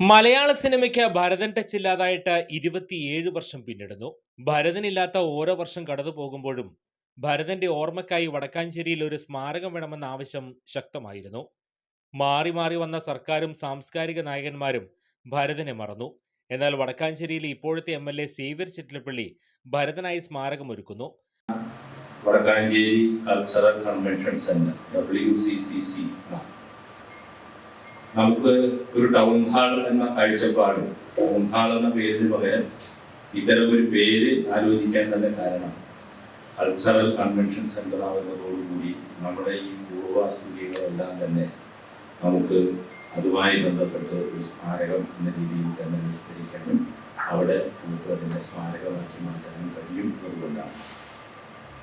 മലയാള സിനിമയ്ക്ക് ഭരതൻ ടച്ച് ഇല്ലാതായിട്ട് ഇരുപത്തിയേഴ് വർഷം പിന്നിടുന്നു. ഭരതനില്ലാത്ത ഓരോ വർഷം കടന്നു പോകുമ്പോഴും ഭരതന്റെ ഓർമ്മക്കായി വടക്കാഞ്ചേരിയിൽ ഒരു സ്മാരകം വേണമെന്ന ആവശ്യം ശക്തമായിരുന്നു. മാറി മാറി വന്ന സർക്കാരും സാംസ്കാരിക നായകന്മാരും ഭരതനെ മറന്നു. എന്നാൽ വടക്കാഞ്ചേരിയിലെ ഇപ്പോഴത്തെ M L A Xavier Chittilappally ഭരതനായി സ്മാരകം ഒരുക്കുന്നു Vadakkanchery cultural convention centre W C C C നമുക്ക് ഒരു ടൗൺ ഹാൾ എന്ന കാഴ്ചപ്പാട്. ടൗൺ ഹാൾ എന്ന പേരിന് പകരം ഇത്തരം ഒരു പേര് ആലോചിക്കാൻ തന്നെ കാരണം കൾച്ചറൽ കൺവെൻഷൻ സെന്റർ ആവുന്നതോടുകൂടി നമ്മുടെ ഈ പൂർവാസ്തുതികളെല്ലാം തന്നെ നമുക്ക് അതുമായി ബന്ധപ്പെട്ട് ഒരു സ്മാരകം എന്ന രീതിയിൽ തന്നെ വിസ്തരിക്കാനും അവിടെ നമുക്ക് അതിനെ സ്മാരകമാക്കി മാറ്റാനും കഴിയും അതുകൊണ്ടാണ്.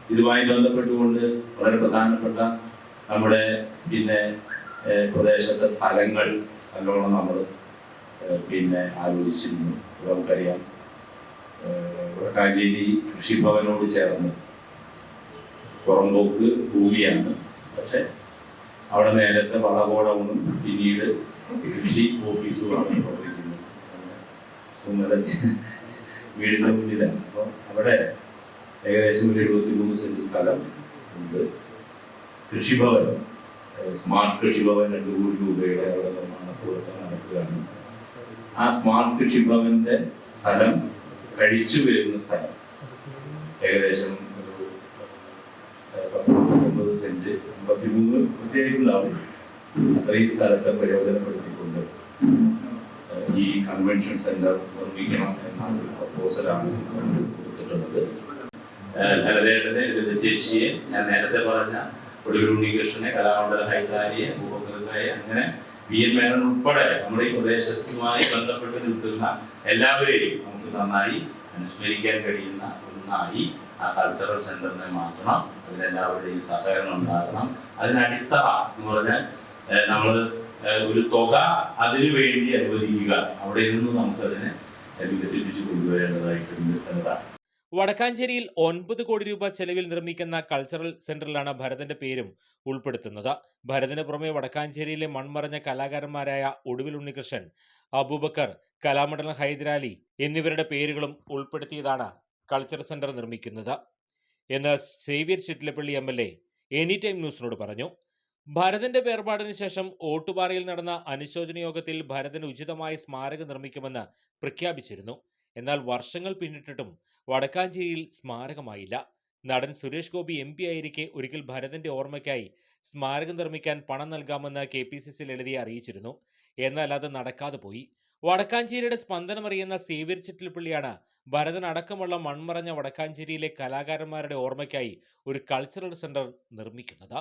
ഇതുമായി ബന്ധപ്പെട്ടുകൊണ്ട് വളരെ പ്രധാനപ്പെട്ട നമ്മുടെ പിന്നെ പ്രദേശത്തെ സ്ഥലങ്ങൾ നല്ലോണം നമ്മൾ പിന്നെ ആലോചിച്ചിരുന്നു. നമുക്കറിയാം. വടക്കാഞ്ചേരി കൃഷിഭവനോട് ചേർന്ന് പുറമ്പോക്ക് ഭൂമിയാണ്. പക്ഷെ അവിടെ നേരത്തെ വളകോടവും പിന്നീട് കൃഷി ഓഫീസുമാണ് പ്രവർത്തിക്കുന്നത്. സുന്ദര വീടിന്റെ മുന്നിലാണ്. അപ്പോൾ അവിടെ ഏകദേശം ഒരു എഴുപത്തി മൂന്ന് സെന്റ് സ്ഥലം ഉണ്ട്. കൃഷിഭവൻ സ്മാർട്ട് കൃഷിഭവൻ രണ്ട് കോടി രൂപയുടെ അവിടെ നിർമ്മാണ പ്രവർത്തനം നടക്കുകയാണ്. ആ സ്മാർട്ട് കൃഷിഭവന്റെ സ്ഥലം കഴിച്ചു വരുന്ന സ്ഥലം. ഏകദേശം ഒരു പത്തൊമ്പത് സെന്റ് അമ്പത്തിമൂന്ന് പ്രത്യേകിച്ചുണ്ടാവും അത്രയും സ്ഥലത്തെ പ്രയോജനപ്പെടുത്തിക്കൊണ്ട് ഈ കൺവെൻഷൻ സെന്റർ നിർമ്മിക്കണം എന്നാണ് പ്രപ്പോസലാണ് കൊടുത്തിട്ടുള്ളത്. ഭരതേട്ടനെ ചേച്ചിയെ ഞാൻ നേരത്തെ പറഞ്ഞ ഒടുവിൽ ഉണ്ണികൃഷ്ണനെ കലാമണ്ഡല ഹൈദാരിയെ ഭൂപകൃതായെ അങ്ങനെ വി എൻ മേനോൻ ഉൾപ്പെടെ നമ്മുടെ ഈ പ്രദേശത്തുമായി ബന്ധപ്പെട്ട് നിൽക്കുന്ന എല്ലാവരെയും നമുക്ക് നന്നായി അനുസ്മരിക്കാൻ കഴിയുന്ന ഒന്നായി ആ കൾച്ചറൽ സെന്ററിനെ മാറ്റണം. അതിലെല്ലാവരുടെയും സഹകരണം ഉണ്ടാകണം. അതിനടിത്തറ എന്ന് പറഞ്ഞാൽ നമ്മൾ ഒരു തുക അതിനു വേണ്ടി അനുവദിക്കുക. അവിടെ നിന്ന് നമുക്കതിനെ വികസിപ്പിച്ചു കൊണ്ടുവരേണ്ടതായിട്ടുണ്ട് എന്നതാണ്. വടക്കാഞ്ചേരിയിൽ ഒൻപത് കോടി രൂപ ചെലവിൽ നിർമ്മിക്കുന്ന കൾച്ചറൽ സെന്ററിലാണ് ഭരതന്റെ പേരും ഉൾപ്പെടുത്തുന്നത്. ഭരതന് പുറമെ വടക്കാഞ്ചേരിയിലെ മൺമറഞ്ഞ കലാകാരന്മാരായ ഒടുവിൽ ഉണ്ണികൃഷ്ണൻ അബൂബക്കർ കലാമണ്ഡലം ഹൈദരാലി എന്നിവരുടെ പേരുകളും ഉൾപ്പെടുത്തിയതാണ് കൾച്ചറൽ സെന്റർ നിർമ്മിക്കുന്നത്. എന്ന് Xavier Chittilappally M L A any time ന്യൂസിനോട് പറഞ്ഞു. ഭരതന്റെ വേർപാടിന് ശേഷം ഓട്ടുപാറയിൽ നടന്ന അനുശോചന യോഗത്തിൽ ഭരതന് ഉചിതമായ സ്മാരകം നിർമ്മിക്കുമെന്ന് പ്രഖ്യാപിച്ചിരുന്നു. എന്നാൽ വർഷങ്ങൾ പിന്നിട്ടിട്ടും വടക്കാഞ്ചേരിയിൽ സ്മാരകമായില്ല. നടൻ സുരേഷ് ഗോപി എം പി ആയിരിക്കെ ഒരിക്കൽ ഭരതന്റെ ഓർമ്മയ്ക്കായി സ്മാരകം നിർമ്മിക്കാൻ പണം നൽകാമെന്ന് കെ പി സി സി എഴുതി അറിയിച്ചിരുന്നു. എന്നാൽ അത് നടക്കാതെ പോയി. വടക്കാഞ്ചേരിയുടെ സ്പന്ദനമറിയുന്ന സേവ്യർ ചിറ്റിൽപ്പള്ളിയാണ് ഭരതൻ അടക്കമുള്ള മൺമറഞ്ഞ വടക്കാഞ്ചേരിയിലെ കലാകാരന്മാരുടെ ഓർമ്മയ്ക്കായി ഒരു കൾച്ചറൽ സെന്റർ നിർമ്മിക്കുന്നത്.